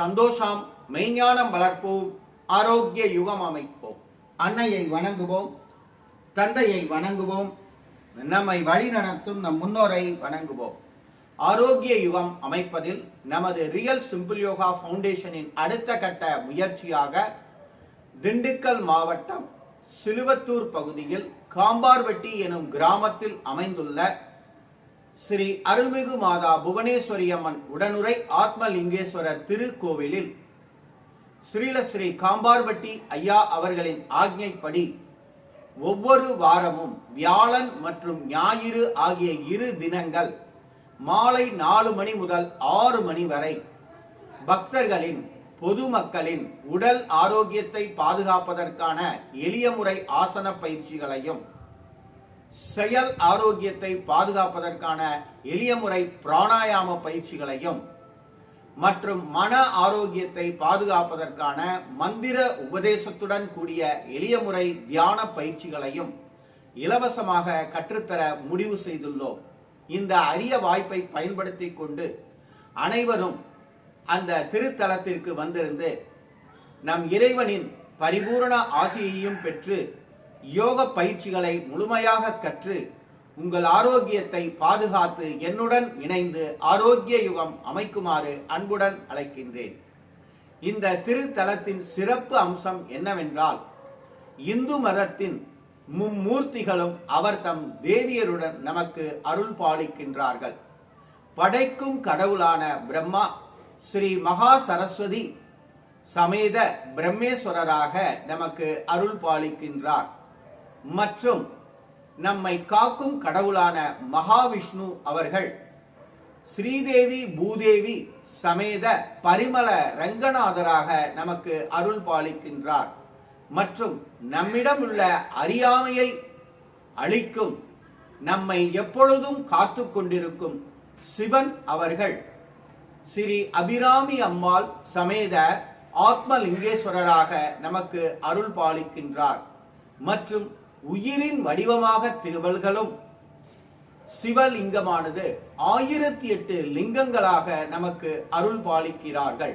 சந்தோஷம் மெய்ஞானம் வளர்ப்போம் ஆரோக்கிய யுகம் அமைப்போம். அன்னையை வணங்குவோம் தந்தையை வணங்குவோம் நம்மை வழி நடத்தும் நம் முன்னோரை வணங்குவோம். ஆரோக்கிய யுகம் அமைப்பதில் நமது ரியல் சிம்பிள் யோகா ஃபவுண்டேஷனின் அடுத்த கட்ட முயற்சியாக திண்டுக்கல் மாவட்டம் சிலுவத்தூர் பகுதியில் காம்பார்வெட்டி எனும் கிராமத்தில் அமைந்துள்ள ஸ்ரீ அருள்மிகு மாதா புவனேஸ்வரி அம்மன் உடனுரை ஆத்மலிங்கேஸ்வரர் திருக்கோவிலில் ஸ்ரீல ஸ்ரீ காம்பார்பட்டி ஐயா அவர்களின் ஆக்ஞைப்படி ஒவ்வொரு வாரமும் வியாழன் மற்றும் ஞாயிறு ஆகிய இரு தினங்கள் மாலை நாலு மணி முதல் ஆறு மணி வரை பக்தர்களின் பொதுமக்களின் உடல் ஆரோக்கியத்தை பாதுகாப்பதற்கான எளிய முறை ஆசன பயிற்சிகளையும் செயல் ஆரோக்கியத்தை பாதுகாப்பதற்கான எளிய முறை பிராணாயாம பயிற்சிகளையும் மற்றும் மன ஆரோக்கியத்தை பாதுகாப்பதற்கான மந்திர உபதேசத்துடன் கூடிய எளிய முறை தியான பயிற்சிகளையும் இலவசமாக கற்றுத்தர முடிவு செய்துள்ளோம். இந்த அரிய வாய்ப்பை பயன்படுத்தி கொண்டு அனைவரும் அந்த திருத்தலத்திற்கு வந்திருந்து நம் இறைவனின் பரிபூரண ஆசியையும் பெற்று யோக பயிற்சிகளை முழுமையாக கற்று உங்கள் ஆரோக்கியத்தை பாதுகாத்து என்னுடன் இணைந்து ஆரோக்கிய யுகம் அமைக்குமாறு அன்புடன் அழைக்கின்றேன். இந்த திருத்தலத்தின் சிறப்பு அம்சம் என்னவென்றால் இந்து மதத்தின் மும்மூர்த்திகளும் அவர் தம் தேவியருடன் நமக்கு அருள் பாலிக்கின்றார்கள். படைக்கும் கடவுளான பிரம்மா ஸ்ரீ மகா சரஸ்வதி சமேத பிரம்மேஸ்வரராக நமக்கு அருள் பாலிக்கின்றார். மற்றும் நம்மை காக்கும் கடவுளான மகாவிஷ்ணு அவர்கள் ஸ்ரீதேவி பூதேவி சமேத பரிமள ரங்கநாதராக நமக்கு அருள் பாலிக்கின்றார். மற்றும் நம்மிடம் உள்ள அறியாமையை அளிக்கும் நம்மை எப்பொழுதும் காத்து கொண்டிருக்கும் சிவன் அவர்கள். ஸ்ரீ அபிராமி அம்மாள் சமேத ஆத்மலிங்கேஸ்வரராக நமக்கு அருள் பாலிக்கின்றார். மற்றும் உயிரின் வடிவமாக திகழ்களும் சிவலிங்கமானது ஆயிரத்தி எட்டு லிங்கங்களாக நமக்கு அருள் பாலிக்கிறார்கள்